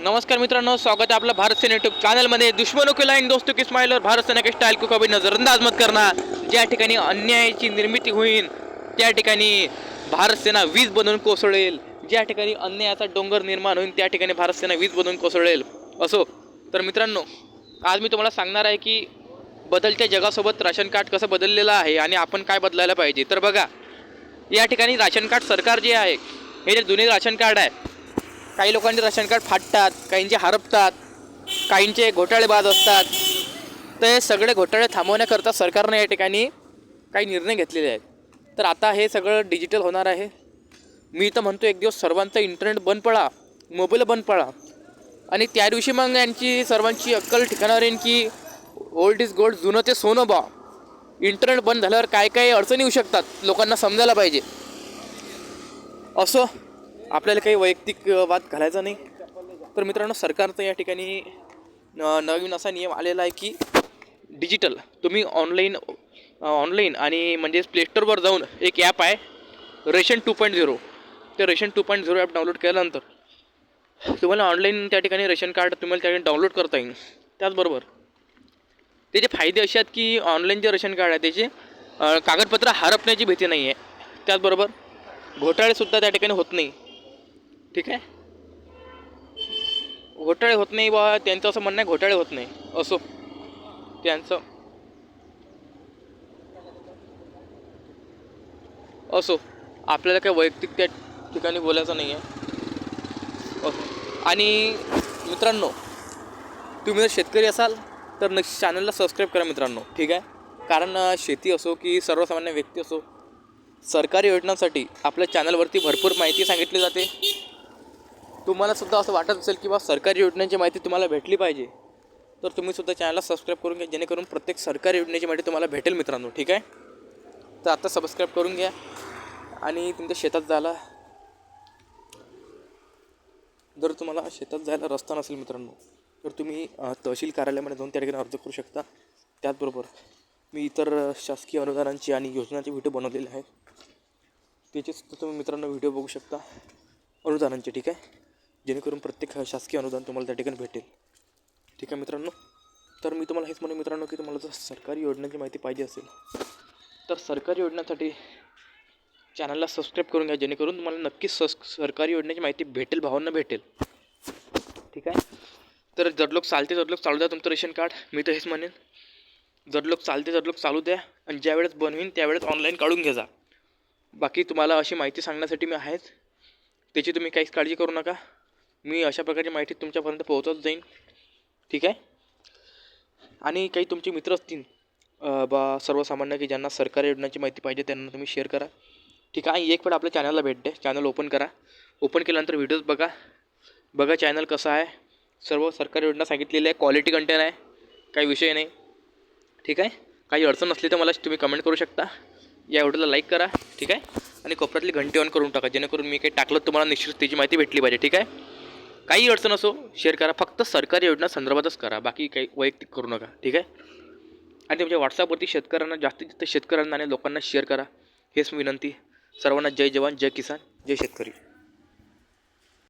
नमस्कार मित्रांनो स्वागत आहे आपलं भारत सेना यूट्यूब चॅनलमध्ये दुश्मनों की लाईन दोस्तों की स्माइल और भारत सेना के स्टाईल को कभी नजरअंदाज मत करना ज्या ठिकाणी अन्यायाची निर्मिती होईल त्या ठिकाणी भारत सेना वीज बनवून कोसळेल. ज्या ठिकाणी अन्यायाचा डोंगर निर्माण होईल त्या ठिकाणी भारत सेना वीज बनवून कोसळेल. असो तर मित्रांनो आज मी तुम्हाला सांगणार आहे की बदलत्या जगासोबत राशन कार्ड कसं बदललेलं आहे आणि आपण काय बदलायला पाहिजे. तर बघा या ठिकाणी राशन कार्ड सरकार जे आहे हे जे जुने राशन कार्ड आहे काही लोकांचे राशन कार्ड फाटतात काहींचे हरपतात काहींचे घोटाळेबाज असतात. तर हे सगळे घोटाळे थांबवण्याकरता सरकारने या ठिकाणी काही निर्णय घेतलेले आहेत. तर आता हे सगळं डिजिटल होणार आहे. मी तर म्हणतो एक दिवस सर्वांचा इंटरनेट बंद पडा मोबाईल बंद पडा. आणि त्या दिवशी मग यांची सर्वांची अक्कल ठिकाणावर येईन की ओल्ड इज गोल्ड जुनं ते सोनं बा. इंटरनेट बंद झाल्यावर काय काय अडचणी येऊ शकतात लोकांना समजायला पाहिजे. असो आपल्याला काही वैयक्तिक वाद घालायचा नाही. तर मित्रांनो सरकारचं या ठिकाणी न- नवीन असा नियम आलेला आहे की डिजिटल तुम्ही ऑनलाईन ऑनलाईन आणि म्हणजे प्लेस्टोरवर जाऊन एक ॲप आहे रेशन टू पॉईंट झिरो ते ration two point zero app download केल्यानंतर तुम्हाला ऑनलाईन त्या ठिकाणी रेशन कार्ड तुम्हाला त्या ठिकाणी डाउनलोड करता येईल. त्याचबरोबर त्याचे फायदे असे आहेत की ऑनलाईन जे रेशन कार्ड आहे त्याचे कागदपत्र हरपण्याची भीती नाही आहे त्याचबरोबर घोटाळेसुद्धा त्या ठिकाणी होत नाही. ठीक आहे? घोटाळे होत नाही बा त्यांचं असं म्हणणं आहे घोटाळे होत नाही. असो. त्यांचं. असो. आपल्याला काही वैयक्तिक त्या ठिकाणी बोलायचं नाही आहे असो. आणि मित्रांनो तुम्ही जर शेतकरी असाल तर नक्की चॅनलला सबस्क्राईब करा मित्रांनो. ठीक आहे? कारण शेती असो की सर्वसामान्य व्यक्ती असो सरकारी योजनांसाठी आपल्या चॅनलवरती भरपूर माहिती सांगितली जाते. तुम्हाला सुद्धा असं वाटत असेल की बा सरकारी योजनांची माहिती तुम्हाला भेटली पाहिजे तर तुम्ही सुद्धा चॅनलला सबस्क्राईब करून घ्या जेणेकरून प्रत्येक सरकारी योजनेची माहिती तुम्हाला भेटेल मित्रांनो ठीक आहे? तर आता सबस्क्राईब करून घ्या. आणि तुमच्या शेतात जायला जर तुम्हाला शेतात जायला रस्ता नसेल मित्रांनो तर तुम्ही तहसील कार्यालयामध्ये जाऊन त्या ठिकाणी अर्ज करू शकता. त्याचबरोबर मी इतर शासकीय अनुदानांची आणि योजनांचे व्हिडिओ बनवलेले आहेत. त्याचे सुद्धा तुम्ही मित्रांनो व्हिडिओ बघू शकता अनुदानांचे ठीक आहे? जेणेकरून प्रत्येक शासकीय अनुदान तुम्हाला त्या ठिकाणी भेटेल. ठीक आहे मित्रांनो? तर मी तुम्हाला हेच म्हणेन मित्रांनो की तुम्हाला जर सरकारी योजनांची माहिती पाहिजे असेल तर सरकारी योजनांसाठी चॅनलला सबस्क्राईब करून घ्या जेणेकरून तुम्हाला नक्कीच सस सरकारी योजनेची माहिती भेटेल भावांना भेटेल. ठीक आहे? तर जडलोक चालते जडलोक चालू द्या तुमचं रेशन कार्ड. मी तर हेच म्हणेन. जडलोक चालते जडलोक चालू द्या. आणि ज्यावेळेस बनवीन त्यावेळेस ऑनलाईन काढून घेजा बाकी तुम्हाला अशी माहिती सांगण्यासाठी मी आहेच. त्याची तुम्ही काहीच काळजी करू नका. मी अशा प्रकारची माहिती तुमच्यापर्यंत पोहोचत जाईन. ठीक आहे? आणि काही तुमचे मित्र असतील बा सर्वसामान्य की ज्यांना सरकारी योजनांची माहिती पाहिजे त्यांना तुम्ही शेअर करा. ठीक आहे? आणि एक वेळ आपल्या चॅनलला भेट द्या. चॅनल ओपन करा. ओपन केल्यानंतर व्हिडिओज बघा. बघा चॅनल कसं आहे. सर्व सरकारी योजना सांगितलेली आहे क्वालिटी कंटेंट आहे. काही विषय नाही. ठीक आहे? काही अडचण असली तर मला तुम्ही कमेंट करू शकता. या व्हिडिओला लाईक करा. ठीक आहे? आणि कोपऱ्यातली घंटी ऑन करून टाका. जेणेकरून मी काही टाकलं तुम्हाला निश्चित त्याची माहिती भेटली पाहिजे. ठीक आहे? काही अडचण असो शेअर करा. फक्त सरकारी योजना संदर्भातच करा. बाकी काही वैयक्तिक करू नका. ठीक आहे? आणि तुमच्या व्हॉट्सअपवरती शेतकऱ्यांना जास्तीत जास्त शेतकऱ्यांना आणि लोकांना शेअर करा. हेच विनंती. सर्वांना जय जवान जय किसान जय शेतकरी.